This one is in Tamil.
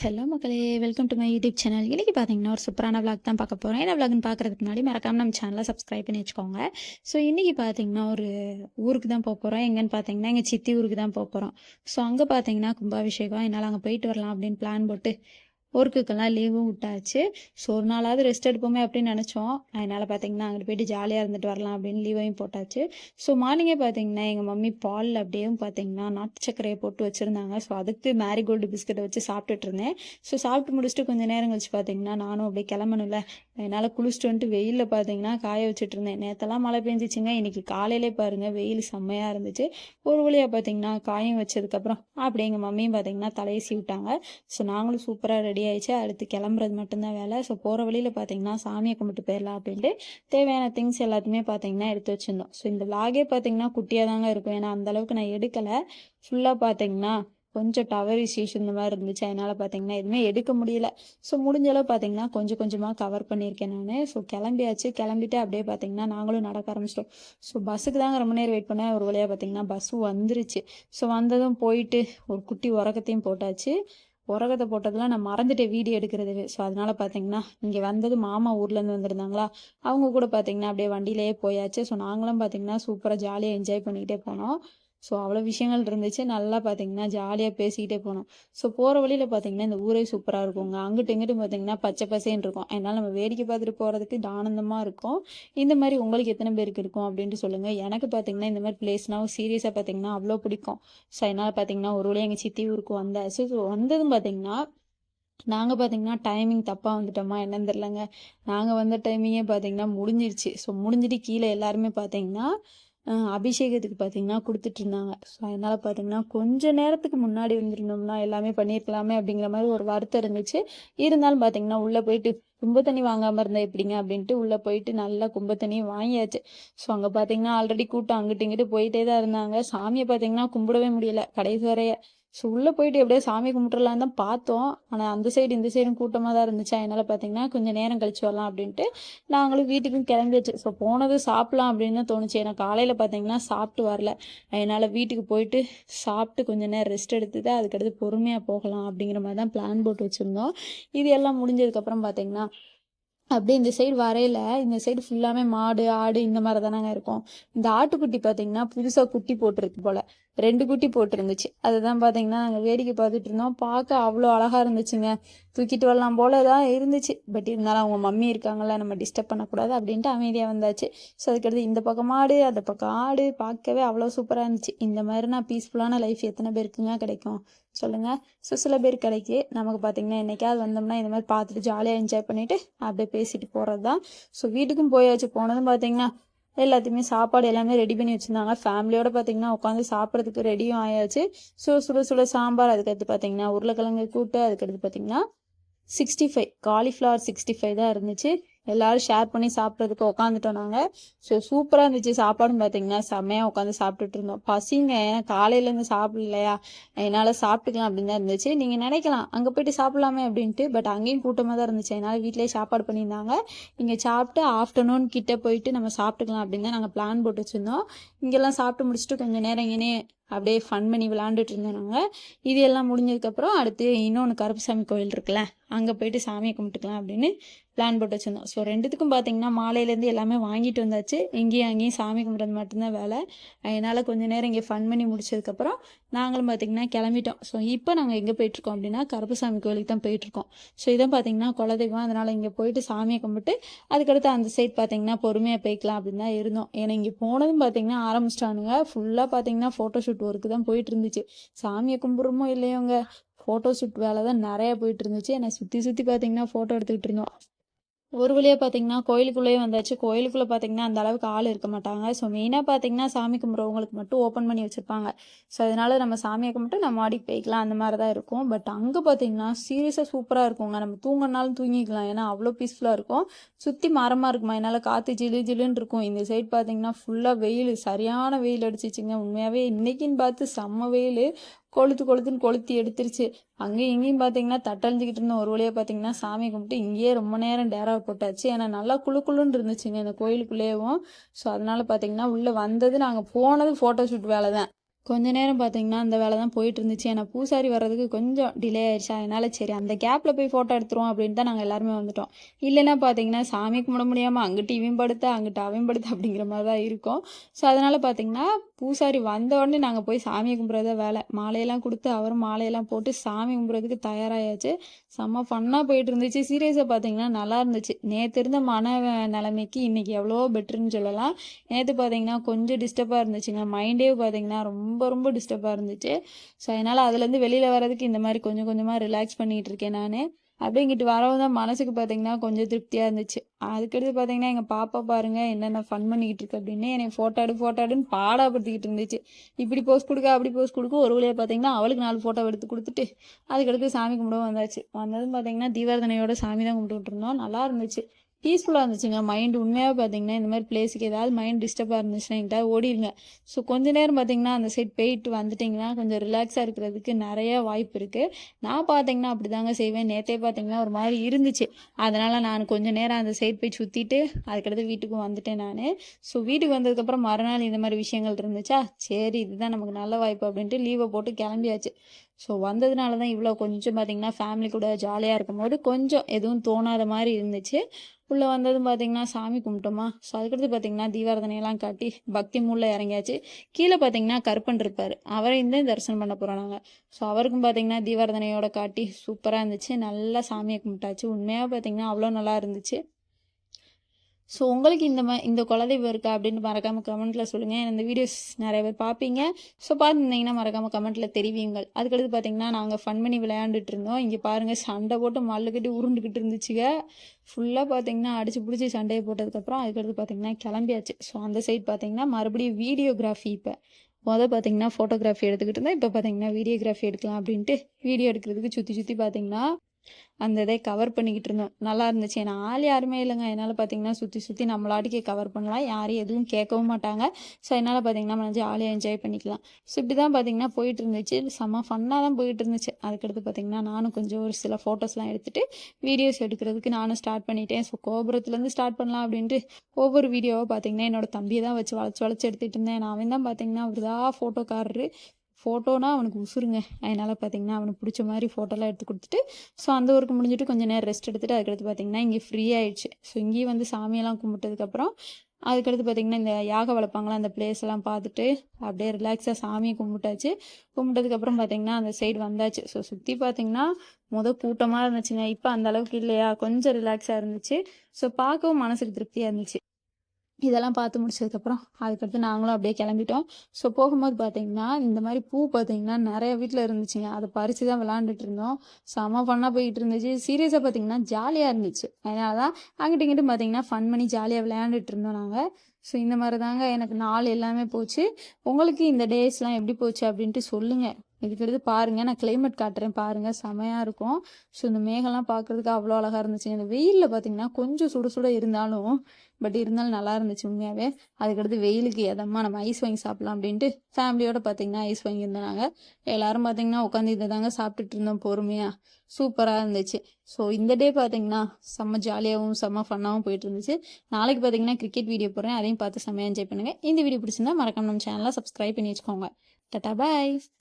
ஹலோ மக்களே welcome to my YouTube channel இன்றைக்கி பார்த்தீங்கன்னா ஒரு சூப்பரான விளாக் தான் பார்க்க போகிறோம் என்ன விளாக்னு பார்க்குறதுக்கு முன்னாடி மறக்காம நம்ம சேனலை சப்ஸ்கிரைப் பண்ணி வச்சுக்கோங்க. ஸோ இன்றைக்கி பார்த்தீங்கன்னா ஒரு ஊருக்கு தான் போக போகிறோம் எங்கன்னு பார்த்தீங்கன்னா எங்கள் சித்தி ஊருக்கு தான் போக போகிறோம் ஸோ அங்கே பார்த்தீங்கன்னா கும்பாபிஷேகம் என்னால் அங்கே போயிட்டு வரலாம் அப்படின்னு பிளான் போட்டு ஒர்க்குக்கெல்லாம் லீவும் விட்டாச்சு. ஸோ ஒரு நாளாவது ரெஸ்ட் எடுப்போமே அப்படின்னு நினச்சோம். அதனால் பார்த்தீங்கன்னா அங்கே போயிட்டு ஜாலியாக இருந்துட்டு வரலாம் அப்படின்னு லீவையும் போட்டாச்சு. ஸோ மார்னிங்கே பார்த்தீங்கன்னா எங்கள் மம்மி பாலில் அப்படியே பார்த்தீங்கன்னா நாட்டு சர்க்கரையை போட்டு வச்சுருந்தாங்க. ஸோ அதுக்கு மேரிகோல்டு பிஸ்கட்டை வச்சு சாப்பிட்டுட்டு இருந்தேன். ஸோ சாப்பிட்டு முடிச்சுட்டு கொஞ்சம் நேரம் கழிச்சு பார்த்தீங்கன்னா நானும் அப்படியே கிளம்பணும்ல. என்னால் குளிச்சுட்டு வந்துட்டு வெயிலில் பார்த்தீங்கன்னா காய வச்சுட்டு இருந்தேன். நேற்றெல்லாம் மழை பெஞ்சிச்சுங்க. இன்னைக்கு காலையிலே பாருங்கள் வெயில் செம்மையாக இருந்துச்சு. ஒரு வழியாக பார்த்தீங்கன்னா காயும் வச்சதுக்கப்புறம் அப்படியே எங்கள் மம்மியும் பார்த்தீங்கன்னா தலையை விட்டாங்க ஸோ நாங்களும் சூப்பராக ரெடி ஆயிடுச்சு அடுத்து கிளம்புறது மட்டும்தான் வேலை. ஸோ போகிற வழியில் பார்த்தீங்கன்னா சாமியை கும்பிட்டு போயிடலாம் அப்படின்ட்டு தேவையான திங்ஸ் எல்லாத்தையுமே பார்த்தீங்கன்னா எடுத்து வச்சுருந்தோம். ஸோ இந்த விலாகே பார்த்தீங்கன்னா குட்டியாக தாங்க இருக்கும். ஏன்னா அந்த அளவுக்கு நான் எடுக்கலை. ஃபுல்லாக பார்த்தீங்கன்னா கொஞ்சம் டவர் இஷ்யூஸ் இந்த மாதிரி இருந்துச்சு. அதனால் பார்த்தீங்கன்னா எதுவுமே எடுக்க முடியல. ஸோ முடிஞ்ச அளவு பார்த்தீங்கன்னா கொஞ்சம் கொஞ்சமாக கவர் பண்ணியிருக்கேன் நான். ஸோ கிளம்பியாச்சு. கிளம்பிட்டு அப்படியே பார்த்தீங்கன்னா நாங்களும் நடக்க ஆரம்பிச்சிட்டோம். ஸோ பஸ்ஸுக்கு தாங்க ரொம்ப நேரம் வெயிட் பண்ணேன். ஒரு வழியாக பார்த்தீங்கன்னா பஸ்ஸு வந்துருச்சு. ஸோ வந்ததும் போயிட்டு ஒரு குட்டி உறக்கத்தையும் போட்டாச்சு. உரகத்தை போட்டதெல்லாம் நான் மறந்துட்டேன் வீடியோ எடுக்கிறது ஸோ அதனால் பார்த்தீங்கன்னா இங்கே வந்தது மாமா ஊர்லேருந்து வந்திருந்தாங்களா? அவங்க கூட பார்த்தீங்கன்னா அப்படியே வண்டியிலேயே போயாச்சு. ஸோ நாங்களும் பார்த்தீங்கன்னா சூப்பராக ஜாலியாக என்ஜாய் பண்ணிக்கிட்டே போனோம். ஸோ அவ்வளோ விஷயங்கள் இருந்துச்சு. நல்லா பார்த்தீங்கன்னா ஜாலியாக பேசிக்கிட்டே போனோம். ஸோ போகிற வழியில் பார்த்தீங்கன்னா இந்த ஊரே சூப்பராக இருக்குங்க. அங்கிட்டு இங்கிட்டு பார்த்தீங்கன்னா பச்சை பசேன்னு இருக்கும். அதனால் நம்ம வேடிக்கை பார்த்துட்டு போகிறதுக்கு ஆனந்தமாக இருக்கும். இந்த மாதிரி உங்களுக்கு எத்தனை பேருக்கு இருக்கும் அப்படின்ட்டு சொல்லுங்கள் எனக்கு பார்த்தீங்கன்னா இந்த மாதிரி பிளேஸ்னால் சீரியஸாக பார்த்தீங்கன்னா அவ்வளோ பிடிக்கும். ஸோ அதனால் பார்த்தீங்கன்னா ஒரு வழியாக எங்கள் சித்தி ஊருக்கு வந்தாச்சு ஸோ வந்ததும் பார்த்தீங்கன்னா நாங்கள் பார்த்தீங்கன்னா டைமிங் தப்பாக வந்துட்டோமா? என்னன்னு தெரிலங்க நாங்கள் வந்த டைமிங்கே பார்த்தீங்கன்னா முடிஞ்சிருச்சு. ஸோ முடிஞ்சிட்டு கீழே எல்லாருமே பார்த்தீங்கன்னா அபிஷேகத்துக்கு பார்த்தீங்கன்னா கொடுத்துட்ருந்தாங்க ஸோ அதனால் பார்த்தீங்கன்னா கொஞ்ச நேரத்துக்கு முன்னாடி வந்திருந்தோம்னா எல்லாமே பண்ணியிருக்கலாமே அப்படிங்கிற மாதிரி ஒரு வருத்தம் இருந்துச்சு. இருந்தாலும் பார்த்தீங்கன்னா உள்ளே போயிட்டு கும்ப தண்ணி வாங்காமல் இருந்தால் எப்படிங்க அப்படின்ட்டு உள்ளே போயிட்டு நல்லா கும்ப தண்ணியும் வாங்கியாச்சு. ஸோ அங்கே பார்த்தீங்கன்னா ஆல்ரெடி கூட்டம் அங்கிட்டு இங்கிட்டு போயிட்டே தான் இருந்தாங்க. சாமியை பார்த்தீங்கன்னா கும்பிடவே முடியல. கடைசி வரைய ஸோ உள்ளே போயிட்டு எப்படியோ சாமி கும்பிட்டுறலான்னு தான் பார்த்தோம். ஆனால் அந்த சைடு இந்த சைடும் கூட்டமாக தான் இருந்துச்சு? அதனால் பார்த்தீங்கன்னா கொஞ்சம் நேரம் கழிச்சு வரலாம் அப்படின்ட்டு நாங்களும் வீட்டுக்கும் கிளம்பியாச்சு. ஸோ போனது சாப்பிட்லாம் அப்படின்னு தான் தோணுச்சு. ஏன்னா காலையில் பார்த்தீங்கன்னா சாப்பிட்டு வரல. அதனால் வீட்டுக்கு போயிட்டு சாப்பிட்டு கொஞ்சம் நேரம் ரெஸ்ட் எடுத்துட்டு அதுக்கடுத்து பொறுமையாக போகலாம் அப்படிங்கிற மாதிரி தான் பிளான் போட்டு வச்சுருந்தோம். இது எல்லாம் முடிஞ்சதுக்கப்புறம் பார்த்தீங்கன்னா அப்படியே இந்த சைடு வரையில இந்த சைடு ஃபுல்லாமே மாடு ஆடு இந்த மாதிரி தானாங்க இருக்கும். இந்த ஆட்டுக்குட்டி பார்த்தீங்கன்னா புதுசாக குட்டி போட்டிருக்கு போல. ரெண்டு குட்டி போட்டிருந்துச்சு. அதுதான் பார்த்தீங்கன்னா நாங்கள் வேடிக்கை பார்த்துட்டு இருந்தோம். பார்க்க அவ்வளோ அழகாக இருந்துச்சுங்க. தூக்கிட்டு வரலாம் போல தான் இருந்துச்சு. பட் இருந்தாலும் அவங்க மம்மி இருக்காங்கள நம்ம டிஸ்டர்ப் பண்ணக்கூடாது அப்படின்ட்டு அமைதியாக வந்தாச்சு. ஸோ அதுக்கடுத்து இந்த பக்கம் ஆடு அந்த பக்கம் ஆடு பார்க்கவே அவ்வளோ சூப்பராக இருந்துச்சு. இந்த மாதிரினா பீஸ்ஃபுல்லான லைஃப் எத்தனை பேருக்குங்க கிடைக்கும்? சொல்லுங்கள் ஸோ சில பேர் கிடைக்கு நமக்கு பார்த்தீங்கன்னா என்னைக்காவது வந்தோம்னா இந்த மாதிரி பார்த்துட்டு ஜாலியாக என்ஜாய் பண்ணிவிட்டு அப்படியே பேசிட்டு போகிறது தான் ஸோ வீட்டுக்கும் போயாச்சு. போனதும் பார்த்தீங்கன்னா எல்லாத்தையுமே சாப்பாடு எல்லாமே ரெடி பண்ணி வச்சுருந்தாங்க. ஃபேமிலியோட பார்த்தீங்கன்னா உட்காந்து சாப்பிட்றதுக்கு ரெடியும் ஆயாச்சு. ஸோ சுட சுட சாம்பார் அதுக்கடுத்து பார்த்தீங்கன்னா உருளைக்கிழங்கு கூட்டு அதுக்கடுத்து பார்த்தீங்கன்னா sixty five cauliflower sixty five தான் இருந்துச்சு. எல்லாரும் ஷேர் பண்ணி சாப்பிட்றதுக்கு உட்காந்துட்டோம் நாங்கள் ஸோ சூப்பராக இருந்துச்சு சாப்பாடும் பார்த்தீங்கன்னா செம்மையாக உட்காந்து சாப்பிட்டுட்டு இருந்தோம். பசிங்க. ஏன்னா காலையிலேருந்து சாப்பிடலையா? என்னால் சாப்பிட்டுக்கலாம் அப்படின்னு தான் இருந்துச்சு. நீங்கள் நினைக்கலாம் அங்கே போயிட்டு சாப்பிடலாமே அப்படின்ட்டு பட் அங்கேயும் கூட்டமாக தான் இருந்துச்சு. என்னால் வீட்டிலேயே சாப்பாடு பண்ணியிருந்தாங்க. இங்கே சாப்பிட்டு ஆஃப்டர்நூன் கிட்டே போயிட்டு நம்ம சாப்பிட்டுக்கலாம் அப்படின்னு தான் நாங்கள் பிளான் போட்டு வச்சுருந்தோம். இங்கெல்லாம் சாப்பிட்டு முடிச்சுட்டு கொஞ்சம் நேரம் இங்கேனே அப்படியே ஃபன் பண்ணி விளாண்டுட்டு இருந்தோம் நாங்கள் இது எல்லாம் முடிஞ்சதுக்கப்புறம் அடுத்து இன்னொன்று கருப்புசாமி கோயில் இருக்குல்ல அங்கே போயிட்டு சாமியை கும்பிட்டுக்கலாம் அப்படின்னு பிளான் போட்டு வச்சுருந்தோம். ஸோ ரெண்டுத்துக்கும் பார்த்தீங்கன்னா மாலையிலேருந்து எல்லாமே வாங்கிட்டு வந்தாச்சு. இங்கேயும் அங்கேயும் சாமி கும்பிட்றது மட்டும்தான் வேலை. என்னால் கொஞ்ச நேரம் இங்கே ஃபன் பண்ணி முடிச்சதுக்கப்புறம் நாங்களும் பார்த்தீங்கன்னா கிளம்பிட்டோம். ஸோ இப்போ நாங்கள் எங்கே போயிட்டுருக்கோம் அப்படின்னா கருப்புசாமி கோயிலுக்கு தான் போயிட்டுருக்கோம். ஸோ இதான் பார்த்தீங்கன்னா குலதெய்வம். அதனால் இங்கே போயிட்டு சாமியை கும்பிட்டு அதுக்கடுத்து அந்த சைட் பார்த்தீங்கன்னா பொறுமையாக போய்க்கலாம் அப்படின்னு தான் இருந்தோம். ஏன்னா இங்கே போனதும் பார்த்தீங்கன்னா ஆரம்பிச்சிட்டானுங்க. ஃபுல்லாக பார்த்தீங்கன்னா ஃபோட்டோ ஷூட் ஒர்க்கு தான் போயிட்டு இருந்துச்சு சாமியை கும்பிட்றோமோ இல்லையோங்க? ஃபோட்டோ ஷூட் வேலை தான் நிறையா போயிட்டு இருந்துச்சு என்னை சுற்றி சுற்றி பார்த்தீங்கன்னா ஃபோட்டோ எடுத்துக்கிட்டு இருந்தோம். ஒரு வழியாக பார்த்தீங்கன்னா கோயிலுக்குள்ளேயே வந்தாச்சு. கோயிலுக்குள்ளே பார்த்தீங்கன்னா அந்த அளவுக்கு ஆள் இருக்க மாட்டாங்க. ஸோ மெயினாக பார்த்தீங்கன்னா சாமி கும்பிட்றவங்களுக்கு மட்டும் ஓப்பன் பண்ணி வச்சுருப்பாங்க. ஸோ அதனால நம்ம சாமியை கும்பிட்டு நம்ம மாடிக்கு போய்க்கலாம். அந்த மாதிரி தான் இருக்கும். பட் அங்கே பார்த்தீங்கன்னா சீரியஸாக சூப்பராக இருக்குங்க. நம்ம தூங்கினாலும் தூங்கிக்கலாம். ஏன்னா அவ்வளோ பீஸ்ஃபுல்லாக இருக்கும். சுற்றி மரமாக இருக்குமா? என்னால் காற்று ஜிலு ஜிலுன்னு இருக்கும். இந்த சைடு பார்த்தீங்கன்னா ஃபுல்லாக வெயில். சரியான வெயில் அடிச்சிச்சுங்க. உண்மையாகவே இன்னைக்குன்னு பார்த்து செம்ம வெயில். கொளுத்து கொளுத்துன்னு கொளுத்தி எடுத்துருச்சு. அங்கேயும் இங்கேயும் பார்த்தீங்கன்னா தட்டழிஞ்சிக்கிட்டு இருந்த ஒரு வழியாக பார்த்தீங்கன்னா சாமி கும்பிட்டு இங்கேயே ரொம்ப நேரம் டேராவை போட்டாச்சு. ஏன்னா நல்லா குளு குளுன்னு இருந்துச்சுங்க இந்த கோயிலுக்குள்ளேயும் ஸோ அதனால பார்த்தீங்கன்னா உள்ளே வந்தது நாங்கள் போனது ஃபோட்டோ ஷூட் வேலை தான் கொஞ்ச நேரம் பார்த்தீங்கன்னா அந்த வேலை தான் போயிட்டு இருந்துச்சு ஏன்னா பூசாரி வர்றதுக்கு கொஞ்சம் டிலே ஆயிடுச்சு அதனால சரி அந்த கேப்பில் போய் ஃபோட்டோ எடுத்துருவோம் அப்படின்னு தான் நாங்கள் எல்லாருமே வந்துட்டோம். இல்லைன்னா பார்த்தீங்கன்னா சாமி கும்பிட முடியாமல் அங்கிட்டு இவன் படுத்த அங்கிட்ட அவன் படுத்த அப்படிங்கிற மாதிரி தான் இருக்கும். ஸோ அதனால் பார்த்தீங்கன்னா பூசாரி வந்த உடனே நாங்கள் போய் சாமியை கும்பிட்றத வேலை. மாலையெல்லாம் கொடுத்து அவரும் மாலையெல்லாம் போட்டு சாமி கும்பிட்றதுக்கு தயாராகியாச்சு செம்ம ஃபன்னாக போயிட்டு இருந்துச்சு. சீரியஸாக பார்த்தீங்கன்னா நல்லா இருந்துச்சு. நேற்று இருந்த மன நிலைமைக்கு இன்றைக்கி எவ்வளோ பெட்டர்னு சொல்லலாம். நேற்று பார்த்தீங்கன்னா கொஞ்சம் டிஸ்டர்பாக இருந்துச்சுங்க. மைண்டே பார்த்தீங்கன்னா ரொம்ப ரொம்ப டிஸ்டர்பாக இருந்துச்சு. ஸோ அதனால் அதுலேருந்து வெளியில் வர்றதுக்கு இந்த மாதிரி கொஞ்சம் கொஞ்சமாக ரிலாக்ஸ் பண்ணிகிட்டு இருக்கேன் நான். அப்படியே இங்கிட்டு வரவும் தான் மனசுக்கு பார்த்தீங்கன்னா கொஞ்சம் திருப்தியாக இருந்துச்சு. அதுக்கடுத்து பார்த்தீங்கன்னா எங்கள் பாப்பா பாருங்கள் என்னென்ன ஃபன் பண்ணிக்கிட்டு இருக்கு அப்படின்னு என்னை ஃபோட்டோ எடு ஃபோட்டோ எடுன்னு பாடாப்படுத்திக்கிட்டு இருந்துச்சு. இப்படி போஸ்ட் கொடுக்க அப்படி போஸ்ட் கொடுக்க ஒரு வழியாக பார்த்தீங்கன்னா அவளுக்கு நாலு ஃபோட்டோ எடுத்து கொடுத்துட்டு அதுக்கடுத்து சாமி கும்பிட வந்தாச்சு. வந்ததும் பார்த்தீங்கன்னா தீவர்தனையோட சாமி தான் கும்பிட்டுட்டு இருந்தோம். நல்லா இருந்துச்சு. பீஸ்ஃபுல்லாக இருந்துச்சுங்க. மைண்டு உண்மையாக பார்த்தீங்கன்னா இந்த மாதிரி பிளேஸுக்கு ஏதாவது மைண்ட் டிஸ்டர்பாக இருந்துச்சுன்னா எங்கிட்ட ஓடிடுங்க ஸோ கொஞ்ச நேரம் பார்த்தீங்கன்னா அந்த சைட் போயிட்டு வந்துட்டிங்கன்னா கொஞ்சம் ரிலாக்ஸாக இருக்கிறதுக்கு நிறைய வாய்ப்பு இருக்குது நான் பார்த்தீங்கன்னா அப்படி தாங்க செய்வேன். நேற்றே பார்த்தீங்கன்னா ஒரு மாதிரி இருந்துச்சு. அதனால் நான் கொஞ்ச நேரம் அந்த சைட் போய் சுற்றிட்டு அதுக்கடுத்து வீட்டுக்கு வந்துட்டேன் நான். ஸோ வீட்டுக்கு வந்ததுக்கப்புறம் மறுநாள் இந்த மாதிரி விஷயங்கள் இருந்துச்சா? சரி இதுதான் நமக்கு நல்ல வாய்ப்பு அப்படின்ட்டு லீவை போட்டு கிளம்பியாச்சு. ஸோ வந்ததுனால தான் இவ்வளோ கொஞ்சம் பார்த்தீங்கன்னா ஃபேமிலி கூட ஜாலியாக இருக்கும்போது கொஞ்சம் எதுவும் தோணாத மாதிரி இருந்துச்சு. உள்ளே வந்ததும் பார்த்தீங்கன்னா சாமி கும்பிட்டோமா. ஸோ அதுக்கடுத்து பார்த்தீங்கன்னா தீவாரதனையெல்லாம் காட்டி பக்தி மூலில் இறங்கியாச்சு. கீழே பார்த்தீங்கன்னா கருப்பன் இருப்பார். அவரையும் தான் தரிசனம் பண்ண போகிறோம் நாங்கள் ஸோ அவருக்கும் பார்த்தீங்கன்னா தீவாரதனையோட காட்டி சூப்பராக இருந்துச்சு. நல்லா சாமியை கும்பிட்டாச்சு. உண்மையாக பார்த்தீங்கன்னா அவ்வளோ நல்லா இருந்துச்சு. ஸோ உங்களுக்கு இந்த மா இந்த குலதெய்வம் இருக்கா அப்படின்னு மறக்காமல் கமெண்ட்டில் சொல்லுங்கள் இந்த வீடியோஸ் நிறைய பேர் பார்ப்பீங்க. ஸோ பார்த்துருந்தீங்கன்னா மறக்காமல் கமெண்ட்டில் தெரிவியுங்கள். அதுக்கடுத்து பார்த்தீங்கன்னா நாங்கள் ஃபன் பண்ணி விளையாண்டுட்டு இருந்தோம். இங்கே பாருங்கள் சண்டை போட்டு மல்லுக்கிட்டு உருண்டுக்கிட்டு இருந்துச்சுங்க. ஃபுல்லாக பார்த்தீங்கன்னா அடிச்சு பிடிச்சி சண்டையை போட்டதுக்கப்புறம் அதுக்கடுத்து பார்த்தீங்கன்னா கிளம்பியாச்சு. ஸோ அந்த சைட் பார்த்தீங்கன்னா மறுபடியும் வீடியோகிராஃபி இப்போ. மொதல் பார்த்தீங்கன்னா ஃபோட்டோகிராஃபி எடுத்துக்கிட்டு இருந்தேன் இப்போ பார்த்தீங்கன்னா வீடியோகிராஃபி எடுக்கலாம் அப்படின்ட்டு வீடியோ எடுக்கிறதுக்கு சுற்றி சுற்றி பார்த்தீங்கன்னா அந்த இதை கவர் பண்ணிக்கிட்டு இருந்தோம். நல்லா இருந்துச்சு. ஏன்னா ஆள் யாருமே இல்லைங்க. என்னால் பார்த்தீங்கன்னா சுற்றி சுற்றி நம்மளாட்டிக்கே கவர் பண்ணலாம். யாரும் எதுவும் கேட்கவும் மாட்டாங்க. ஸோ என்னால் பார்த்தீங்கன்னா நம்ம ஜாலியாக என்ஜாய் பண்ணிக்கலாம். ஸோ இப்படி தான் பார்த்தீங்கன்னா போயிட்டு இருந்துச்சு. செம்ம ஃபன்னாக தான் போயிட்டு இருந்துச்சு. அதுக்கடுத்து பார்த்தீங்கன்னா நானும் கொஞ்சம் ஒரு சில ஃபோட்டோஸ்லாம் எடுத்துகிட்டு வீடியோஸ் எடுக்கிறதுக்கு நானும் ஸ்டார்ட் பண்ணிட்டேன். ஸோ கோபுரத்துலேருந்து ஸ்டார்ட் பண்ணலாம் அப்படின்ட்டு ஒவ்வொரு வீடியோவை பார்த்தீங்கன்னா என்னோட தம்பியை தான் வச்சு வளைச்சி வளைச்சி எடுத்துகிட்டு இருந்தேன். நான் அவன் தான் பார்த்தீங்கன்னா அவர் தான் ஃபோட்டோக்காரரு ஃபோட்டோனா அவனுக்கு உசுருங்க. அதனால் பார்த்தீங்கன்னா அவனுக்கு பிடிச்ச மாதிரி ஃபோட்டோலாம் எடுத்து கொடுத்துட்டு ஸோ அந்த ஒர்க் முடிஞ்சுட்டு கொஞ்சம் நேரம் ரெஸ்ட் எடுத்துகிட்டு அதுக்கடுத்து பார்த்தீங்கன்னா இங்கே ஃப்ரீ ஆயிடுச்சு. ஸோ இங்கேயும் வந்து சாமியெல்லாம் கும்பிட்டதுக்கப்புறம் அதுக்கடுத்து பார்த்திங்கன்னா இந்த யாக வளர்ப்பாங்களா அந்த பிளேஸ் எல்லாம் பார்த்துட்டு அப்படியே ரிலாக்ஸாக சாமியை கும்பிட்டாச்சு. கும்பிட்டதுக்கப்புறம் பார்த்திங்கன்னா அந்த சைடு வந்தாச்சு. ஸோ சுற்றி பார்த்திங்கன்னா முத கூட்டமாக இருந்துச்சுங்க. இப்போ அந்த அளவுக்கு இல்லையா? கொஞ்சம் ரிலாக்ஸாக இருந்துச்சு. ஸோ பார்க்கவும் மனசுக்கு திருப்தியாக இருந்துச்சு. இதெல்லாம் பார்த்து முடிச்சதுக்கப்புறம் அதுக்கடுத்து நாங்களும் அப்படியே கிளம்பிட்டோம். ஸோ போகும்போது பார்த்தீங்கன்னா இந்த மாதிரி பூ பார்த்தீங்கன்னா நிறைய வீட்டில் இருந்துச்சுங்க. அதை பறித்து தான் விளாண்டுட்டு இருந்தோம். செம்ம ஃபன்னாக போயிட்டு இருந்துச்சு. சீரியஸாக பார்த்தீங்கன்னா ஜாலியாக இருந்துச்சு. அதனால தான் அங்கிட்ட இங்கிட்ட பார்த்தீங்கன்னா ஃபன் பண்ணி ஜாலியாக விளையாண்டுட்டு இருந்தோம் நாங்கள் ஸோ இந்த மாதிரி தாங்க எனக்கு நாள் எல்லாமே போச்சு. உங்களுக்கு இந்த டேஸ்லாம் எப்படி போச்சு அப்படின்ட்டு சொல்லுங்கள் இதுக்கடுத்து பாருங்கள் நான் கிளைமேட் காட்டுறேன் பாருங்கள் செமையாக இருக்கும். ஸோ இந்த மேகம்லாம் பார்க்குறதுக்கு அவ்வளோ அழகாக இருந்துச்சு. இந்த வெயிலில் பார்த்தீங்கன்னா கொஞ்சம் சுட சுட இருந்தாலும் பட் இருந்தாலும் நல்லா இருந்துச்சு உண்மையாகவே அதுக்கடுத்து வெயிலுக்கு எதம்மா நம்ம ஐஸ் வாங்கி சாப்பிட்லாம் அப்படின்ட்டு ஃபேமிலியோடு பார்த்தீங்கன்னா ஐஸ் வாங்கியிருந்தாங்க எல்லோரும் பார்த்தீங்கன்னா உட்காந்து இதை தாங்க சாப்பிட்டுட்டு இருந்தோம் பொறுமையாக சூப்பராக இருந்துச்சு. ஸோ இந்த டே பார்த்தீங்கன்னா செம்ம ஜாலியாகவும் செம்ம ஃபன்னாகவும் போயிட்டு இருந்துச்சு. நாளைக்கு பார்த்தீங்கன்னா கிரிக்கெட் வீடியோ போடுறேன். அதையும் பார்த்து செம்மையாக என்ஜாய் பண்ணுங்கள் இந்த வீடியோ பிடிச்சிருந்தா மறக்காம நம்ம சேனலை சப்ஸ்கிரைப் பண்ணி வச்சுக்கோங்க. டட்டா பாய்